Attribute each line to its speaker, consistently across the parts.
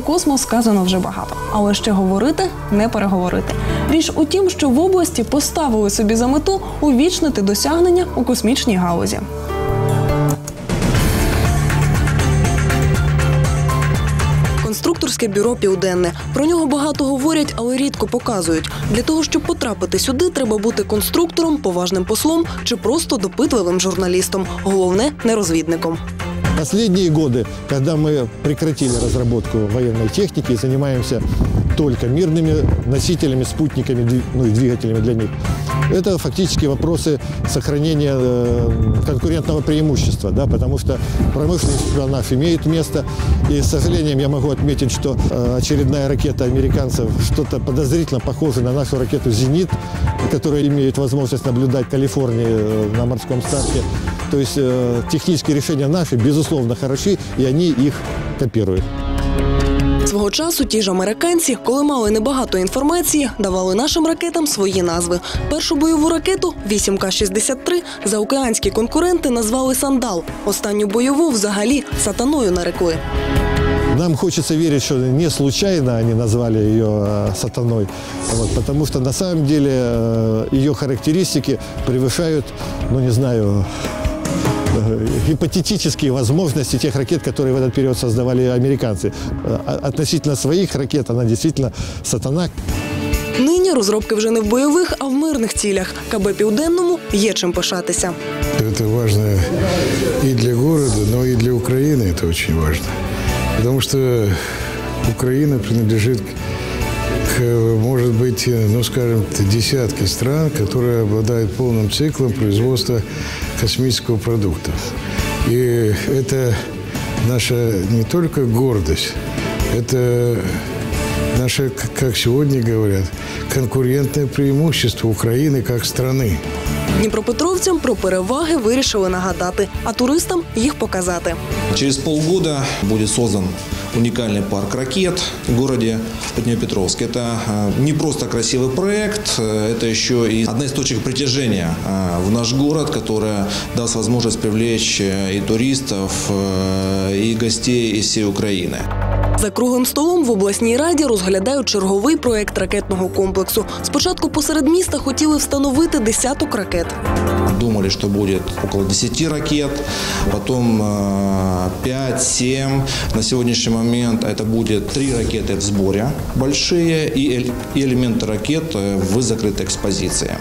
Speaker 1: космос сказано вже багато, але ще говорити не переговорити. Річ у тім, що в області поставили собі за мету увічнити досягнення у космічній галузі. Конструкторське бюро Південне. Про нього багато говорять, але рідко показують. Для того, щоб потрапити сюди, треба бути конструктором, поважним послом чи просто допитливим журналістом. Головне не розвідником.
Speaker 2: Последние годы, когда мы прекратили разработку военной техники и занимаемся только мирными носителями, спутниками, дви- ну и двигателями для них, это фактически вопросы сохранения э, конкурентного преимущества, да, потому что промышленность в странах имеет место. И, с сожалением, я могу отметить, что э, очередная ракета американцев что-то подозрительно похоже на нашу ракету «Зенит», которая имеет возможность наблюдать Калифорнии э, на морском старте. То есть технические решения наши, безусловно, хороши, и они их копируют.
Speaker 1: Свого часу ті ж американці, коли мали небагато інформації, давали нашим ракетам свої назви. Першу бойову ракету 8К-63 заокеанські конкуренти назвали Сандал. Останню бойову взагалі сатаною нарекли.
Speaker 2: Нам хочется верить, что не случайно они назвали ее э, сатаной, вот, потому что на самом деле э, ее характеристики превышают, ну не знаю, э, гипотетические возможности тех ракет, которые в этот период создавали американцы. Э, а- Относительно своих ракет она действительно сатана.
Speaker 1: Нині розробки вже не в бойових, а в мирних цілях. КБ Південному є чим пишатися.
Speaker 3: Это важно и для города, но и для Украины это очень важно. Потому что Украина принадлежит к, может быть, ну, скажем, десятке стран, которые обладают полным циклом производства космического продукта. И это наша не только гордость, это наше, к- как сегодня говорят, конкурентное преимущество Украины как страны.
Speaker 1: Дніпропетровцям про переваги вирішили нагадати, а туристам їх показати.
Speaker 4: Через полгода будет создан уникальный парк ракет в городе Днепропетровск. Это э, не просто красивый проект, э, это еще и одна из точек притяжения э, в наш город, которая даст возможность привлечь э, и туристов, э, и гостей из всей Украины.
Speaker 1: За круглим столом в обласній раді розглядають черговий проект ракетного комплексу. Спочатку посеред міста хотіли встановити десяток ракет.
Speaker 4: Думали, что будет около 10 ракет, потом э, 5-7. На сегодняшний момент это будет 3 ракеты в сборе большие и, эль- и элементы ракет э, в закрытой экспозиции.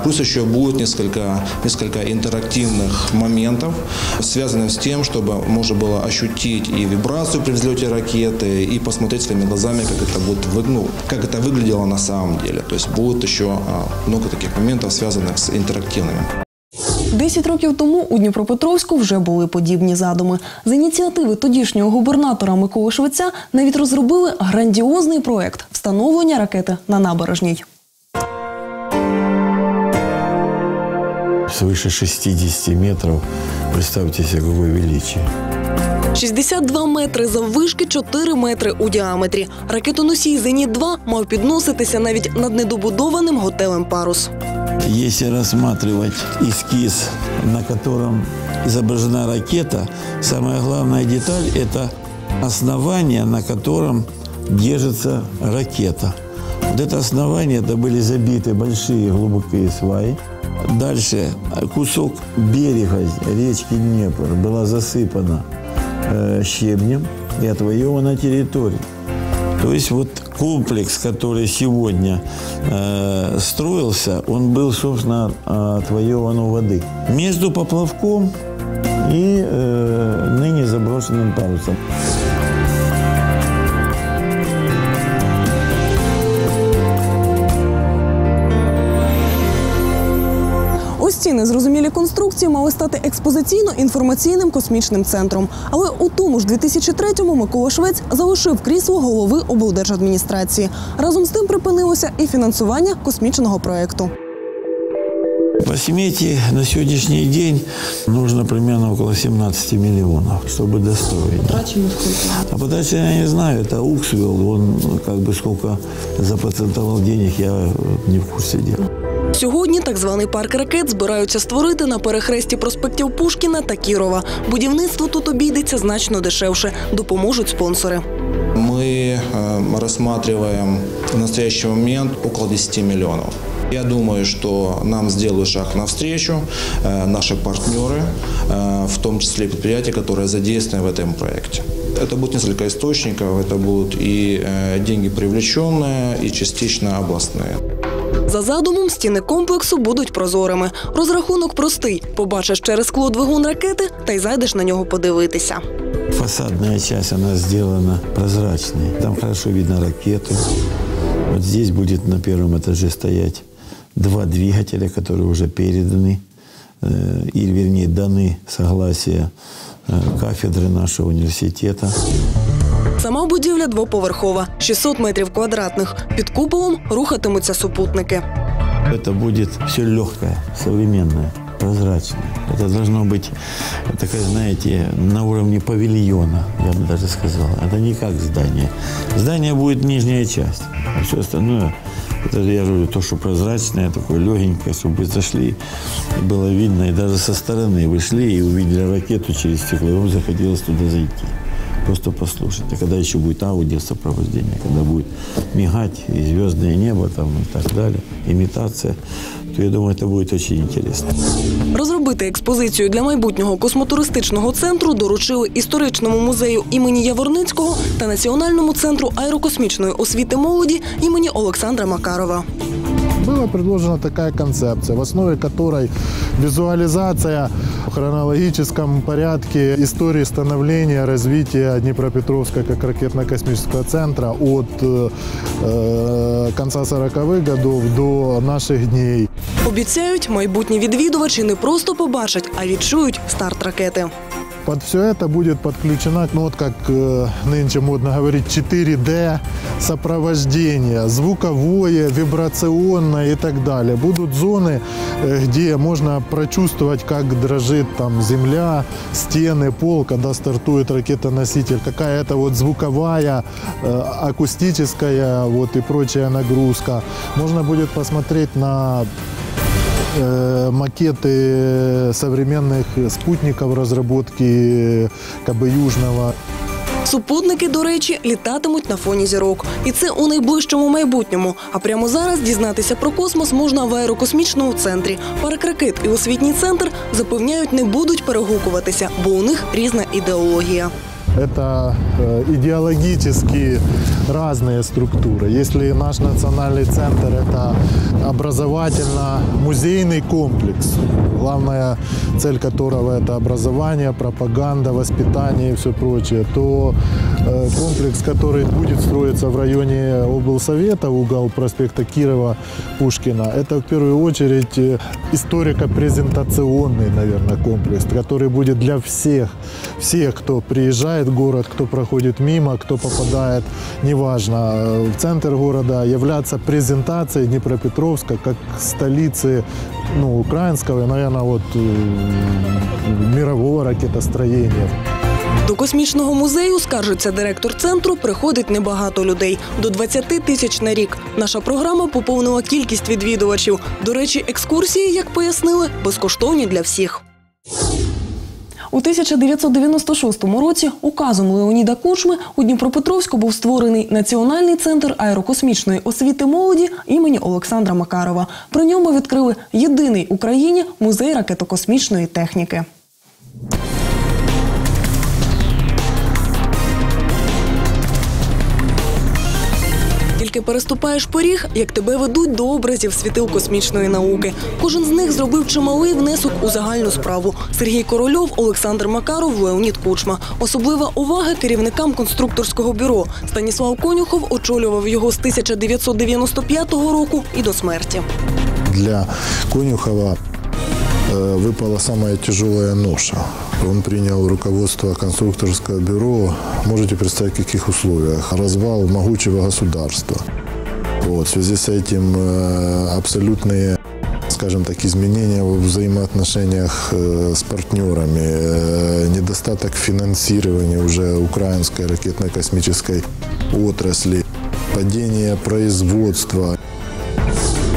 Speaker 4: Э, Плюс еще будет несколько, несколько интерактивных моментов, связанных с тем, чтобы можно было ощутить и вибрацию при взлете ракеты, и посмотреть своими глазами, как это, будет, вы- ну, как это выглядело на самом деле. То есть будет еще а, много таких моментов, связанных с интерактивными.
Speaker 1: Десять років тому у Дніпропетровську вже були подібні задуми. З ініціативи тодішнього губернатора Миколи Швеця навіть розробили грандіозний проект встановлення ракети на набережній.
Speaker 5: свыше 60 метров. Представьте себе, какое величие.
Speaker 1: 62 метри заввишки, 4 метри у діаметрі. Ракетоносій «Зеніт-2» мав підноситися навіть над недобудованим готелем «Парус».
Speaker 5: Если рассматривать эскиз, на котором изображена ракета, самая главная деталь – это основание, на котором держится ракета. Вот это основание, это были забиты большие глубокие сваи. Дальше кусок берега речки Днепр была засыпана э, щебнем и отвоевана территория. То есть вот комплекс, который сегодня э, строился, он был, собственно, отвоеван у воды. Между поплавком и э, ныне заброшенным парусом.
Speaker 1: Ось ці незрозумілі конструкції мали стати експозиційно-інформаційним космічним центром. Але у тому ж 2003-му Микола Швець залишив крісло голови облдержадміністрації. Разом з тим припинилося і фінансування космічного проекту.
Speaker 5: По смете на сегодняшний день нужно примерно около 17 миллионов, чтобы достроить. А подача я не знаю, это УКС вел, он ну, как бы сколько запроцентовал денег, я э, не в курсе дела.
Speaker 1: Сьогодні так званий парк ракет збираються створити на перехресті проспектів Пушкіна та Кірова. Будівництво тут обійдеться значно дешевше. Допоможуть спонсори.
Speaker 4: Мы мы э, рассматриваем в настоящий момент около 10 миллионов. Я думаю, что нам сделают шаг навстречу э, наши партнеры, э, в том числе предприятия, которые задействованы в этом проекте. Это будет несколько источников, это будут и э, деньги привлеченные, и частично областные.
Speaker 1: За задумом, стіни комплексу будуть прозорими. Розрахунок простий: побачиш через скло двигун ракети та й зайдеш на нього подивитися.
Speaker 5: Фасадная часть, она сделана прозрачной. Там хорошо видно ракету. Вот здесь будет на первом этаже стоять два двигателя, которые уже переданы, э, или вернее даны согласие э, кафедры нашего университета.
Speaker 1: Сама будівля двоповерхова, 600 метрів квадратних. Під куполом рухатимуться супутники.
Speaker 5: Это будет все легкое, современное, прозрачное. Это должно быть такая, знаете, на уровне павильона, я бы даже сказал. Это не как здание. Здание будет нижняя часть, а все остальное, это я же говорю, то, что прозрачное, такое легенькое, чтобы вы зашли, и было видно, и даже со стороны вы шли и увидели ракету через стекло, и вам захотелось туда зайти. Просто послушать. А когда еще будет аудиосопровождение, когда будет мигать и звездное небо там и так далее, имитация, то я думаю, это будет очень интересно.
Speaker 1: Розробити експозицію для майбутнього космотуристичного центру доручили історичному музею імені Яворницького та Національному центру аерокосмічної освіти молоді імені Олександра Макарова.
Speaker 6: Была предложена такая концепция, в основе которой визуализация в хронологическом порядке истории становления, развития Днепропетровска как ракетно-космического центра от э, конца 40-х годов до наших дней.
Speaker 1: Обіцяють, майбутні відвідувачі не просто побачать, а відчують старт ракети.
Speaker 6: Под все это будет подключена, ну вот как э, нынче модно говорить, 4D сопровождение, звуковое, вибрационное и так далее. Будут зоны, э, где можно прочувствовать, как дрожит там земля, стены, пол, когда стартует ракета-носитель, какая-то вот звуковая, э, акустическая вот и прочая нагрузка. Можно будет посмотреть на макеты современных спутников разработки КБ Южного.
Speaker 1: Супутники, до речі, літатимуть на фоні зірок. І це у найближчому майбутньому. А прямо зараз дізнатися про космос можна в аерокосмічному центрі. Парк і освітній центр запевняють, не будуть перегукуватися, бо у них різна ідеологія.
Speaker 6: Это э, идеологически разные структуры. Если наш национальный центр – это образовательно-музейный комплекс, главная цель которого – это образование, пропаганда, воспитание и все прочее, то э, комплекс, который будет строиться в районе облсовета, угол проспекта Кирова, Пушкина, это в первую очередь э, историко-презентационный, наверное, комплекс, который будет для всех, всех, кто приезжает в город, кто проходит мимо, кто попадает, неважно, э, в центр города, являться презентацией Днепропетровска как столицы ну, украинского и, наверное, вот э, мирового ракетостроения.
Speaker 1: До космічного музею, скаржиться директор центру, приходить небагато людей до 20 тисяч на рік. Наша програма поповнила кількість відвідувачів. До речі, екскурсії, як пояснили, безкоштовні для всіх. У 1996 році указом Леоніда Кучми у Дніпропетровську був створений Національний центр аерокосмічної освіти молоді імені Олександра Макарова. При ньому відкрили єдиний в Україні музей ракетокосмічної техніки. Тільки переступаєш поріг, як тебе ведуть до образів світил космічної науки. Кожен з них зробив чималий внесок у загальну справу. Сергій Корольов, Олександр Макаров, Леонід Кучма. Особлива увага керівникам конструкторського бюро. Станіслав Конюхов очолював його з 1995 року і до смерті.
Speaker 6: Для Конюхова выпала самая тяжелая ноша. Он принял руководство конструкторского бюро, можете представить, в каких условиях. Развал могучего государства. Вот, в связи с этим э, абсолютные скажем так, изменения в взаимоотношениях э, с партнерами, э, недостаток финансирования уже украинской ракетно-космической отрасли, падение производства,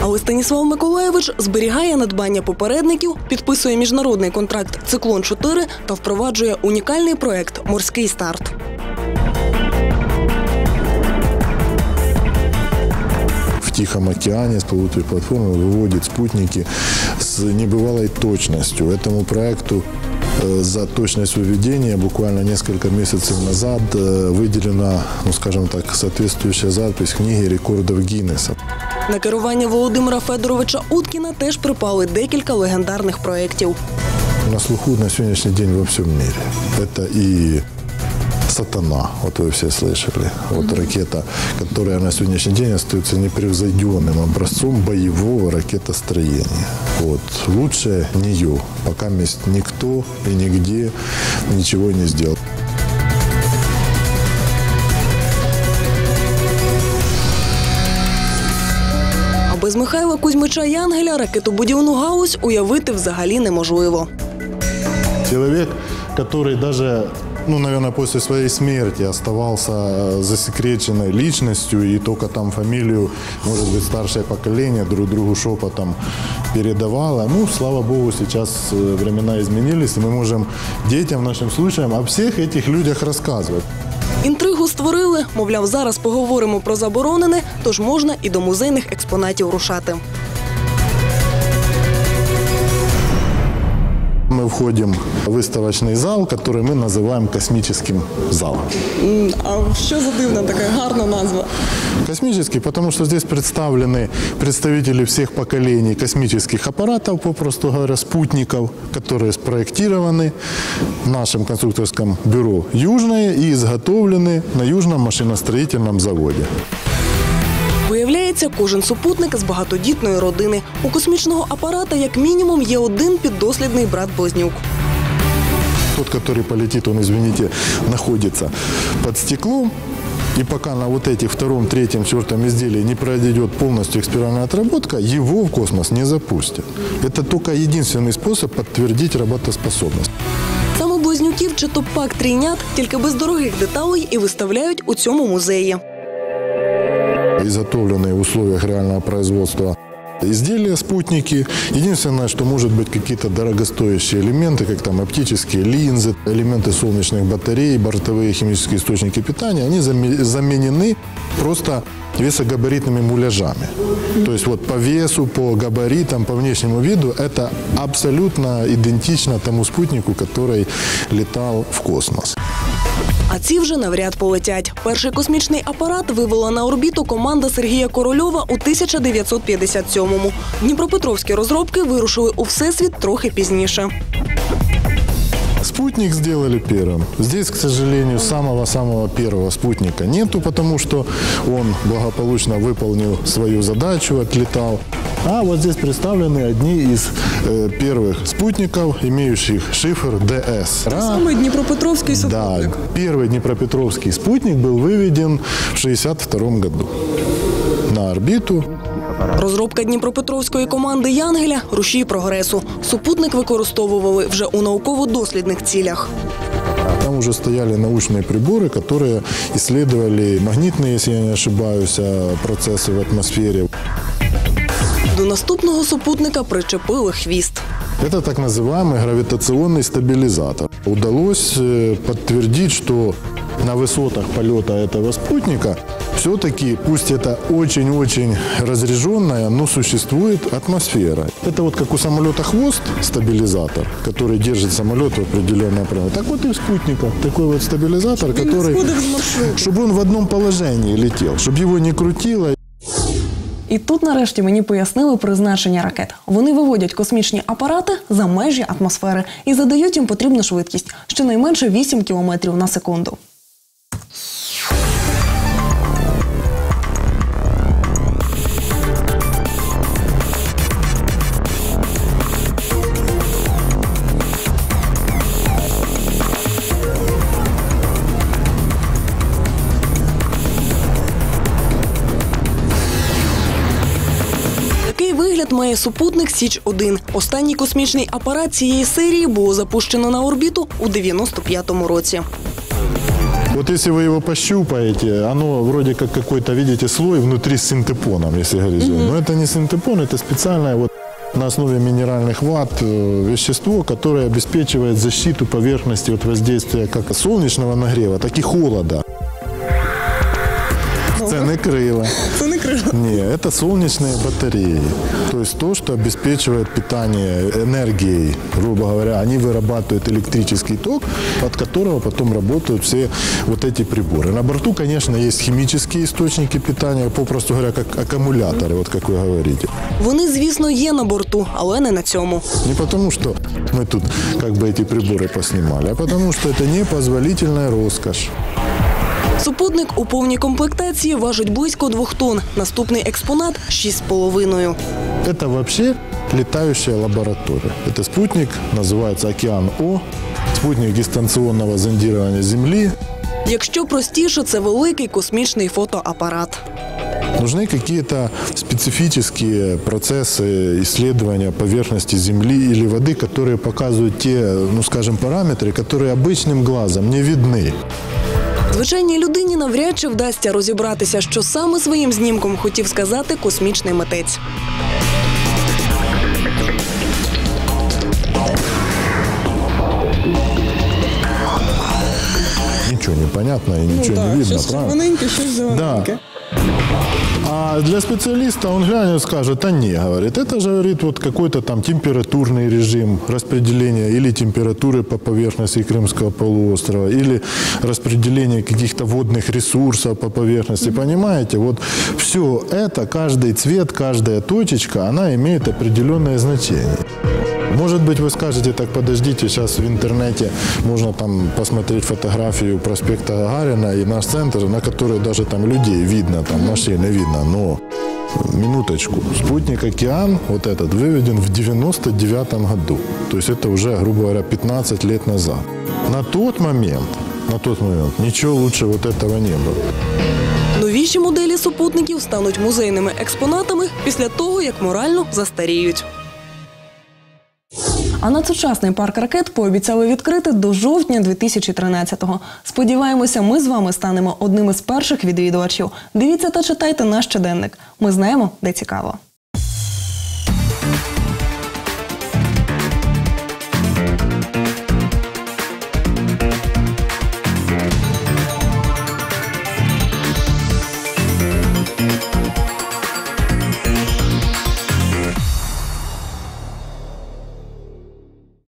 Speaker 1: Але Станіслав Миколаєвич зберігає надбання попередників, підписує міжнародний контракт Циклон 4 та впроваджує унікальний проект Морський старт.
Speaker 7: В Тихом океане с плавучей платформы выводит спутники с небывалой точностью. Этому проекту за точность выведения буквально несколько месяцев назад э, выделена, ну скажем так, соответствующая запись в книге рекордов Гиннесса.
Speaker 1: На керування Володимира Федоровича Уткіна теж припали декілька легендарних проєктів.
Speaker 7: На слуху на сегодняшний день во всем мире. Это и Сатана, вот вы все слышали. Вот ракета, которая на сегодняшний день остается непревзойденным образцом боевого ракетостроения. Вот. Лучше нее, пока мест никто и нигде ничего не сделал.
Speaker 1: А без Михайла Кузьмича Янгеля ракетобудівну галузь уявити взагалі неможливо.
Speaker 6: Человек, который даже, ну, наверное, после своей смерти оставался э, засекреченной личностью и только там фамилию, может быть, старшее поколение друг другу шепотом передавало. Ну, слава богу, сейчас э, времена изменились, и мы можем детям, нашим случаям, о всех этих людях рассказывать.
Speaker 1: Інтригу створили, мовляв, зараз поговоримо про заборонене, тож можна і до музейних експонатів рушати.
Speaker 6: Мы входим в выставочный зал, который мы называем космическим залом.
Speaker 1: А що за дивна така гарна назва?
Speaker 6: Космический, потому что здесь представлены представители всех поколений космических аппаратов, попросту говоря, спутников, которые спроектированы в нашем конструкторском бюро «Южное» и изготовлены на Южном машиностроительном заводе.
Speaker 1: Виявляється, кожен супутник з багатодітної родини. У космічного апарата як мінімум є один піддослідний брат Близнюк.
Speaker 6: Тот, который полетит, он, извините, находится под стеклом. И пока на вот этих втором, третьем, четвертом изделии не пройдет полностью экспериментальная отработка, его в космос не запустят. Это только единственный способ подтвердить работоспособность.
Speaker 1: Саме близнюків чи то пак трійнят, тільки без дорогих деталей і виставляють у цьому музеї.
Speaker 6: Изготовленные в условиях реального производства изделия, спутники. Единственное, что может быть какие-то дорогостоящие элементы, как там оптические линзы, элементы солнечных батарей, бортовые химические источники питания, они заме- заменены просто весогабаритными муляжами. То есть вот по весу, по габаритам, по внешнему виду это абсолютно идентично тому спутнику, который летал в космос.
Speaker 1: А ці вже навряд полетять. Перший космічний апарат вивела на орбіту команда Сергія Корольова у 1957-му. Дніпропетровські розробки вирушили у всесвіт трохи пізніше.
Speaker 6: Спутник сделали первым. Здесь, к сожалению, самого-самого первого спутника нету, потому что он благополучно выполнил свою задачу, отлетал. А вот здесь представлены одни из э, первых спутников, имеющих шифр ДС.
Speaker 1: Саме Дніпропетровський
Speaker 6: Да, первый Днепропетровский спутник был выведен в 1962 году на орбиту.
Speaker 1: Розробка Дніпропетровської команди Янгеля рушій прогресу. Супутник використовували вже у науково-дослідних цілях.
Speaker 6: Там уже стояли научные приборы, которые исследовали магнитные, если я не ошибаюсь, а, процессы в атмосфере.
Speaker 1: До наступного супутника причепили хвіст.
Speaker 6: Это так называемый гравитационный стабилизатор. Удалось э, подтвердить, что на высотах полета этого спутника все-таки, пусть это очень-очень разряженная, но существует атмосфера. Это вот как у самолета хвост стабилизатор, который держит самолет в определенном направлении. Так вот и у спутника. Такой вот стабилизатор, который... Чтобы он в одном положении летел, чтобы его не крутило,
Speaker 1: І тут нарешті мені пояснили призначення ракет. Вони виводять космічні апарати за межі атмосфери і задають їм потрібну швидкість щонайменше 8 км на секунду. вигляд має супутник Січ 1 Останній космічний апарат цієї серії було запущено на орбіту у 95-му році.
Speaker 6: Вот если вы его пощупаете, оно вроде как какой-то, видите, слой внутри с синтепоном, если говорить. Но это не синтепон, это специальное вот на основе минеральных ват э, вещество, которое обеспечивает защиту поверхности от воздействия как солнечного нагрева, так и холода. Це не крила.
Speaker 1: Це не крила.
Speaker 6: Не, это солнечные батареи. То есть то, что обеспечивает питание энергией, грубо говоря. Они вырабатывают электрический ток, от которого потом работают все вот эти приборы. На борту, конечно, есть химические источники питания, попросту говоря, как аккумуляторы, вот как вы говорите.
Speaker 1: Вони, звісно, є на борту, але не на цьому.
Speaker 6: Не потому, что мы тут как бы эти приборы поснимали, а потому, что это непозволительная роскошь.
Speaker 1: Супутник у повній комплектації важить близько двох тонн. Наступний експонат 6,5.
Speaker 6: Это вообще летающая лаборатория. Это спутник, называется «Океан-О», спутник дистанционного зондирования Земли.
Speaker 1: Якщо простіше, це великий космічний фотоапарат.
Speaker 6: Нужны какие-то специфические процессы исследования поверхности Земли или воды, которые показывают те, ну скажем, параметры, которые обычным глазом не видны.
Speaker 1: Звичайній людині навряд чи вдасться розібратися, що саме своїм знімком хотів сказати космічний митець.
Speaker 6: Нічого не понятно нічого ну, не видно, правда?
Speaker 1: щось
Speaker 6: Да. А для специалиста он глянет, скажет, а не, говорит, это же, говорит, вот какой-то там температурный режим распределения или температуры по поверхности Крымского полуострова, или распределение каких-то водных ресурсов по поверхности, понимаете? Вот все это, каждый цвет, каждая точечка, она имеет определенное значение. Может быть, вы скажете, так подождите, сейчас в интернете можно там посмотреть фотографию проспекта Гагарина и наш центр, на который даже там людей видно, там машины видно, но минуточку, спутник «Океан», вот этот, выведен в 99 году. То есть это уже, грубо говоря, 15 лет назад. На тот момент, на тот момент ничего лучше вот этого не было.
Speaker 1: Новіші моделі супутників стануть музейними експонатами після того, як морально застаріють. А надсучасний парк ракет пообіцяли відкрити до жовтня 2013-го. Сподіваємося, ми з вами станемо одним із перших відвідувачів. Дивіться та читайте наш щоденник. Ми знаємо, де цікаво.